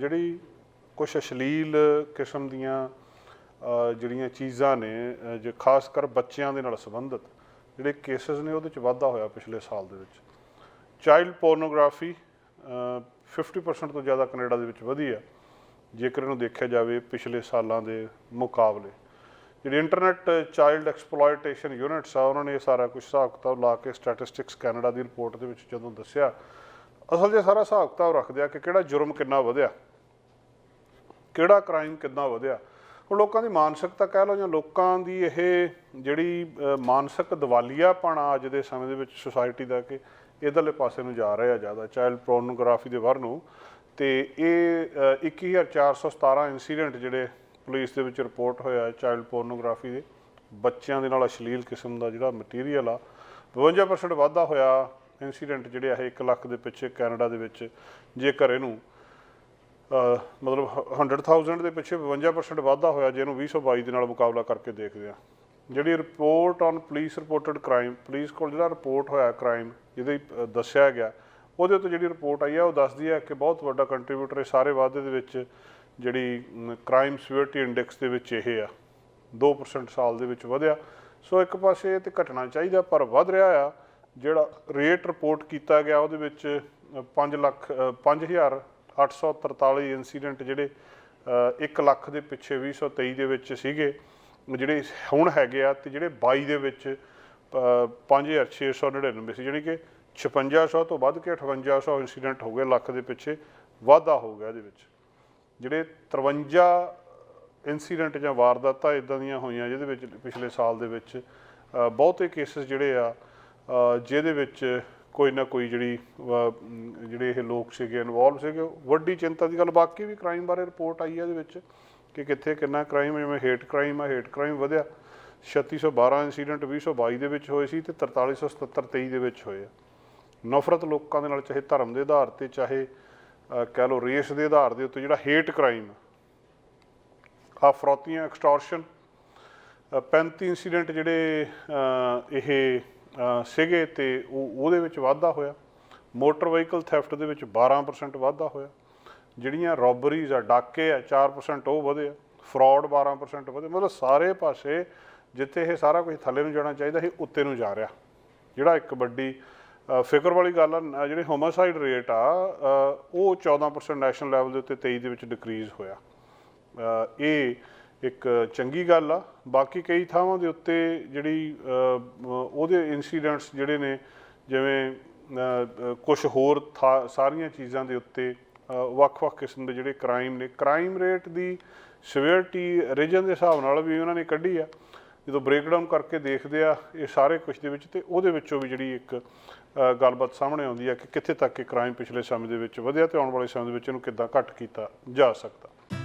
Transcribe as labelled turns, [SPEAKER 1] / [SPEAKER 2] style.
[SPEAKER 1] ਜਿਹੜੀ ਕੁਝ ਅਸ਼ਲੀਲ ਕਿਸਮ ਦੀਆਂ ਜਿਹੜੀਆਂ ਚੀਜ਼ਾਂ ਨੇ ਜੇ ਖਾਸ ਕਰ ਬੱਚਿਆਂ ਦੇ ਨਾਲ ਸੰਬੰਧਿਤ, ਜਿਹੜੇ ਕੇਸਸ ਨੇ ਉਹਦੇ ਚ ਵਾਧਾ ਹੋਇਆ ਪਿਛਲੇ ਸਾਲ ਦੇ ਵਿੱਚ। ਚਾਈਲਡ ਪੋਰਨੋਗ੍ਰਾਫੀ 50% ਤੋਂ ਜ਼ਿਆਦਾ ਕੈਨੇਡਾ ਦੇ ਵਿੱਚ ਵਧੀ ਆ। ਜੇਕਰ ਇਹਨੂੰ ਦੇਖਿਆ ਜਾਵੇ ਪਿਛਲੇ ਸਾਲਾਂ ਦੇ ਮੁਕਾਬਲੇ। ਜਿਹੜੀ ਇੰਟਰਨੈਟ ਚਾਈਲਡ ਐਕਸਪਲੋਇਟੇਸ਼ਨ ਯੂਨਿਟਸ ਆ, ਉਹਨਾਂ ਨੇ ਇਹ ਸਾਰਾ ਕੁਝ ਹਿਸਾਬ ਕਿਤਾਬ ਲਾ ਕੇ ਸਟੈਟਿਸਟਿਕਸ ਕੈਨੇਡਾ ਦੀ ਰਿਪੋਰਟ ਦੇ ਵਿੱਚ ਜਦੋਂ ਦੱਸਿਆ ਅਸਲ 'ਚ ਸਾਰਾ ਹਿਸਾਬ ਕਿਤਾਬ ਰੱਖਦੇ ਆ ਕਿ ਕਿਹੜਾ ਜੁਰਮ ਕਿੰਨਾ ਵਧਿਆ ਕਿਹੜਾ ਕ੍ਰਾਈਮ ਕਿੰਨਾ ਵਧਿਆ। ਹੁਣ ਲੋਕਾਂ ਦੀ ਮਾਨਸਿਕਤਾ ਕਹਿ ਲਓ ਜਾਂ ਲੋਕਾਂ ਦੀ ਇਹ ਜਿਹੜੀ ਅ, ਮਾਨਸਿਕ ਦਿਵਾਲੀਆਪਣਾ ਅੱਜ ਦੇ ਸਮੇਂ ਦੇ ਵਿੱਚ ਸੁਸਾਇਟੀ ਦਾ ਕਿ ਇਧਰਲੇ ਪਾਸੇ ਨੂੰ ਜਾ ਰਿਹਾ ਜ਼ਿਆਦਾ ਚਾਈਲਡ ਪੋਰਨੋਗ੍ਰਾਫੀ ਦੇ ਵੱਲ ਨੂੰ। ਤੇ ਇਹ ਅ, 21417 ਇਨਸੀਡੈਂਟ ਜਿਹੜੇ ਪੁਲਿਸ ਦੇ ਵਿੱਚ ਰਿਪੋਰਟ ਹੋਇਆ ਚਾਈਲਡ ਪੋਰਨੋਗ੍ਰਾਫੀ ਦੇ ਬੱਚਿਆਂ ਦੇ ਨਾਲ ਅਸ਼ਲੀਲ ਕਿਸਮ ਦਾ ਜਿਹੜਾ ਮਟੀਰੀਅਲ ਆ 52% ਵਾਧਾ ਹੋਇਆ। ਇਨਸੀਡੈਂਟ ਜਿਹੜੇ ਆ ਇਹ 1 ਲੱਖ ਦੇ ਪਿੱਛੇ ਕੈਨੇਡਾ ਦੇ ਵਿੱਚ ਜੇਕਰ ਇਹਨੂੰ ਅਹ, ਮਤਲਬ 100000 ਦੇ ਪਿੱਛੇ 52% ਵਾਧਾ ਹੋਇਆ, ਜੇ ਇਹਨੂੰ 2022 ਦੇ ਨਾਲ ਮੁਕਾਬਲਾ ਕਰਕੇ ਦੇਖਦੇ ਆ। ਜਿਹੜੀ report on police reported crime police ਕੋਲ ਜਿਹੜਾ ਰਿਪੋਰਟ ਹੋਇਆ ਕ੍ਰਾਈਮ ਜਿਹਦੇ ਦੱਸਿਆ ਗਿਆ, ਉਹਦੇ ਉੱਤੇ ਜਿਹੜੀ ਰਿਪੋਰਟ ਆਈ ਆ, ਉਹ ਦੱਸਦੀ ਹੈ ਕਿ ਬਹੁਤ ਵੱਡਾ ਕੰਟਰੀਬਿਊਟਰ ਇਹ ਸਾਰੇ ਵਾਧੇ ਦੇ ਵਿੱਚ ਜਿਹੜੀ ਕ੍ਰਾਈਮ ਸਿਵਿਅਰਟੀ ਇੰਡੈਕਸ ਦੇ ਵਿੱਚ ਇਹ ਆ। 2% ਸਾਲ ਦੇ ਵਿੱਚ ਵਧਿਆ। ਸੋ ਇੱਕ ਪਾਸੇ ਇਹ ਤੇ ਘਟਣਾ ਚਾਹੀਦਾ, ਪਰ ਵਧ ਰਿਹਾ ਆ। ਜਿਹੜਾ ਰੇਟ ਰਿਪੋਰਟ ਕੀਤਾ ਗਿਆ ਉਹਦੇ ਵਿੱਚ 5 ਲੱਖ ਅ, 5843 ਇਨਸੀਡੈਂਟ ਜਿਹੜੇ 1 ਲੱਖ ਦੇ ਪਿੱਛੇ 2023 ਦੇ ਵਿੱਚ ਸੀਗੇ ਜਿਹੜੇ ਹੁਣ ਹੈਗੇ ਆ ਤੇ ਜਿਹੜੇ 22 ਦੇ ਵਿੱਚ ਅ, 5699 ਸੀ ਜਾਣੀ ਕਿ 5600 ਤੋਂ ਵੱਧ ਕੇ 5800 ਇਨਸੀਡੈਂਟ ਹੋ ਗਏ ਲੱਖ ਦੇ ਪਿੱਛੇ ਵਾਧਾ ਹੋ ਗਿਆ ਇਹਦੇ ਵਿੱਚ। ਜਿਹੜੇ 53 ਇਨਸੀਡੈਂਟ ਜਾਂ ਵਾਰਦਾਤਾਂ ਇਦਾਂ ਦੀਆਂ ਹੋਈਆਂ ਜਿਹਦੇ ਵਿੱਚ ਪਿਛਲੇ ਸਾਲ ਦੇ ਵਿੱਚ ਬਹੁਤੇ ਕੇਸਸ ਜਿਹੜੇ ਆ ਜਿਹਦੇ ਵਿੱਚ ਕੋਈ ਨਾ ਕੋਈ ਜਿਹੜੀ ਜਿਹੜੇ ਇਹ ਲੋਕ ਸੀਗੇ ਇਨਵੋਲਵ ਸੀਗੇ ਵੱਡੀ ਚਿੰਤਾ ਦੀ ਗੱਲ, ਬਾਕੀ ਵੀ ਕ੍ਰਾਈਮ ਬਾਰੇ ਰਿਪੋਰਟ ਆਈ ਹੈ ਇਹਦੇ ਵਿੱਚ ਕਿ ਕਿੱਥੇ ਕਿੰਨਾ ਕ੍ਰਾਈਮ ਜਿਵੇਂ ਹੇਟ ਕ੍ਰਾਈਮ ਆ ਹੇਟ ਕ੍ਰਾਈਮ ਵਧਿਆ। 3612 ਇਨਸੀਡੈਂਟ 2022 ਦੇ ਵਿੱਚ ਹੋਏ ਸੀ ਤੇ 4377 23 ਦੇ ਵਿੱਚ ਹੋਏ ਆ। ਨਫ਼ਰਤ ਲੋਕਾਂ ਦੇ ਨਾਲ, ਚਾਹੇ ਧਰਮ ਦੇ ਆਧਾਰ ਤੇ, ਚਾਹੇ ਕਹਿ ਲਓ ਰੇਸ ਦੇ ਆਧਾਰ ਦੇ ਉੱਤੇ ਜਿਹੜਾ ਹੇਟ ਕ੍ਰਾਈਮ ਆ। ਫਰੋਤੀਆਂ ਐਕਸਟੋਰਸ਼ਨ 35 ਇਨਸੀਡੈਂਟ ਜਿਹੜੇ ਇਹ ਸੀਗੇ ਤੇ ਉਹ ਉਹਦੇ ਵਿੱਚ ਵਾਧਾ ਹੋਇਆ। ਮੋਟਰ ਵਹੀਕਲ ਥੈਫਟ ਦੇ ਵਿੱਚ 12% ਵਾਧਾ ਹੋਇਆ। ਜਿਹੜੀਆਂ ਰੋਬਰੀਜ਼ ਆ, ਡਾਕੇ ਆ 4% ਉਹ ਵਧੇ ਆ। ਫਰਾਡ 12% ਵਧੇ। ਮਤਲਬ ਸਾਰੇ ਪਾਸੇ ਜਿੱਥੇ ਇਹ ਸਾਰਾ ਕੁਝ ਥੱਲੇ ਨੂੰ ਜਾਣਾ ਚਾਹੀਦਾ ਸੀ ਉੱਤੇ ਨੂੰ ਜਾ ਰਿਹਾ। ਜਿਹੜਾ ਇੱਕ ਵੱਡੀ ਫਿਕਰ ਵਾਲੀ ਗੱਲ ਆ ਨ- ਜਿਹੜੇ ਹੋਮੋਸਾਈਡ ਰੇਟ ਆ ਉਹ 14% ਨੈਸ਼ਨਲ ਲੈਵਲ ਦੇ ਉੱਤੇ 23 ਦੇ ਵਿੱਚ ਡਿਕਰੀਜ਼ ਹੋਇਆ। ਇਹ ਇੱਕ ਚੰਗੀ ਗੱਲ ਆ। ਬਾਕੀ ਕਈ ਥਾਵਾਂ ਦੇ ਉੱਤੇ ਜਿਹੜੀ ਉਹਦੇ ਇਨਸੀਡੈਂਟਸ ਜਿਹੜੇ ਨੇ, ਜਿਵੇਂ ਕੁਝ ਹੋਰ ਥਾ- ਸਾਰੀਆਂ ਚੀਜ਼ਾਂ ਦੇ ਉੱਤੇ ਵੱਖ-ਵੱਖ ਕਿਸਮ ਦੇ ਜਿਹੜੇ ਕ੍ਰਾਈਮ ਨੇ। ਕ੍ਰਾਈਮ ਰੇਟ ਦੀ ਸਿਵਿਅਰਟੀ ਰੀਜਨ ਦੇ ਹਿਸਾਬ ਨਾਲ ਵੀ ਉਹਨਾਂ ਨੇ ਕੱਢੀ ਆ। ਜਦੋਂ ਬ੍ਰੇਕਡਾਊਨ ਕਰਕੇ ਦੇਖਦੇ ਆ ਇਹ ਸਾਰੇ ਕੁਝ ਦੇ ਵਿੱਚ, ਤੇ ਉਹਦੇ ਵਿੱਚੋਂ ਵੀ ਜਿਹੜੀ ਇੱਕ ਗੱਲਬਾਤ ਸਾਹਮਣੇ ਆਉਂਦੀ ਆ ਕਿ ਕਿੱਥੇ ਤੱਕ ਇਹ ਕ੍ਰਾਈਮ ਪਿਛਲੇ ਸਮੇਂ ਦੇ ਵਿੱਚ ਵਧਿਆ, ਤੇ ਆਉਣ ਵਾਲੇ ਸਮੇਂ ਦੇ ਵਿੱਚ ਇਹਨੂੰ ਕਿੱਦਾਂ ਘੱਟ ਕੀਤਾ ਜਾ ਸਕਦਾ।